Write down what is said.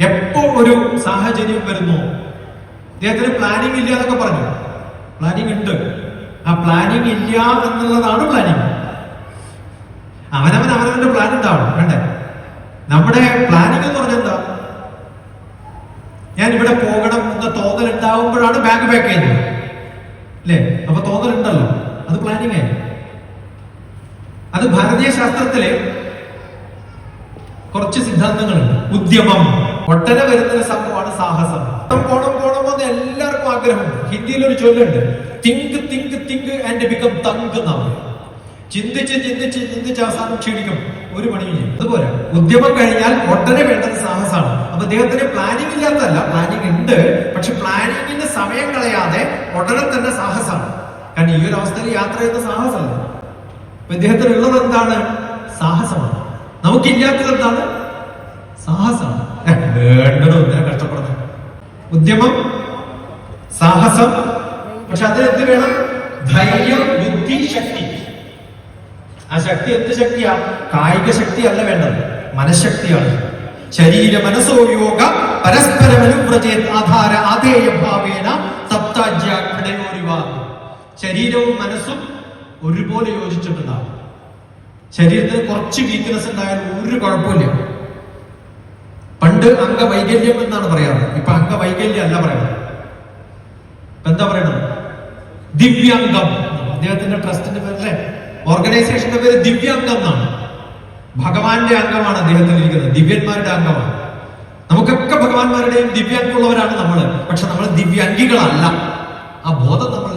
എപ്പോ ഒരു സാഹചര്യം വരുന്നു? അദ്ദേഹത്തിന് പ്ലാനിങ് ഇല്ല എന്നൊക്കെ പറഞ്ഞു. പ്ലാനിങ് ഉണ്ട്. ആ പ്ലാനിങ് ഇല്ല എന്നുള്ളതാണ് പ്ലാനിങ് അവനവൻ അവനവന്റെ പ്ലാൻ ഉണ്ടാവണം വേണ്ടേ നമ്മുടെ പ്ലാനിങ് എന്ന് പറഞ്ഞാൽ എന്താ? ഞാൻ ഇവിടെ പോകണം എന്ന തോന്നൽ ഉണ്ടാവുമ്പോഴാണ് ബാങ്ക് പാക്ക് ചെയ്യുന്നത്. അല്ലേ? അപ്പൊ തോന്നൽ ഉണ്ടല്ലോ. അത് പ്ലാനിങ് ആയി. അത് ഭാരതീയ ശാസ്ത്രത്തിലെ കുറച്ച് സിദ്ധാന്തങ്ങളുണ്ട്. ഉദ്യമം. ഒട്ടനെ വരുന്ന സംഭവമാണ് സാഹസം. പോണം പോണം എന്ന് എല്ലാവർക്കും ആഗ്രഹമുണ്ട്. ഹിന്ദിയിൽ ഒരു ചൊല്ലുണ്ട്. Think think think and become thank എന്നാണ്. ചിന്തിച്ച് ചിന്തിച്ച് ചിന്തിച്ച് അവസാനം ക്ഷീണിക്കും. ഒരു പണിയും അതുപോലെ ഉദ്യമം കഴിഞ്ഞാൽ ഒട്ടനെ വേണ്ടത് സാഹസമാണ്. അപ്പൊ അദ്ദേഹത്തിന് പ്ലാനിങ് ഇല്ലാത്തല്ല പ്ലാനിങ് ഉണ്ട്. പക്ഷെ പ്ലാനിങ്ങിന്റെ സമയം കളയാതെ ഉടനെ തന്നെ സാഹസമാണ്. കാരണം ഈ ഒരു അവസ്ഥയിൽ യാത്ര ചെയ്യുന്ന സാഹസമല്ല. അപ്പൊ ഇദ്ദേഹത്തിനുള്ളത് എന്താണ്? സാഹസമാണ്. നമുക്കില്ലാത്തത് എന്താണ്? സാഹസമാണ്. വേണ്ടത് ഒന്നിനെ കഷ്ടപ്പെടുന്നത് ഉദ്യമം സാഹസം പക്ഷെ അതിന് എന്ത് വേണം? ധൈര്യം ബുദ്ധി ശക്തി. ആ ശക്തി എന്ത് ശക്തിയാ? കായിക ശക്തി അല്ല വേണ്ടത് മനഃശക്തിയാണ്. ശരീര മനസ്സോ യോഗ പരസ്പരം അനുവ്രജേത് ആധാര ആധേയ ഭാവേന ശരീരവും മനസ്സും ഒരുപോലെ യോജിച്ചിട്ടുണ്ടാവും. ശരീരത്തിന് കുറച്ച് വീക്ക്നെസ് ഉണ്ടായാലും ഒരു കുഴപ്പമില്ല. പണ്ട് അംഗവൈകല്യം എന്നാണ് പറയാറ്. ഇപ്പൊ അംഗവൈകല്യം അല്ല പറയുന്നത് എന്താ പറയണത്? ദിവ്യാംഗം. അദ്ദേഹത്തിന്റെ ട്രസ്റ്റിന്റെ പേരിലെ ഓർഗനൈസേഷന്റെ പേര് ദിവ്യാംഗം എന്നാണ്. ഭഗവാന്റെ അംഗമാണ് അദ്ദേഹത്തിൽ ഇരിക്കുന്നത്. ദിവ്യന്മാരുടെ അംഗമാണ്. നമുക്കൊക്കെ ഭഗവാന്മാരുടെയും ദിവ്യാംഗമുള്ളവരാണ് നമ്മൾ പക്ഷെ നമ്മൾ ദിവ്യാംഗികളല്ല. ആ ബോധം നമ്മൾ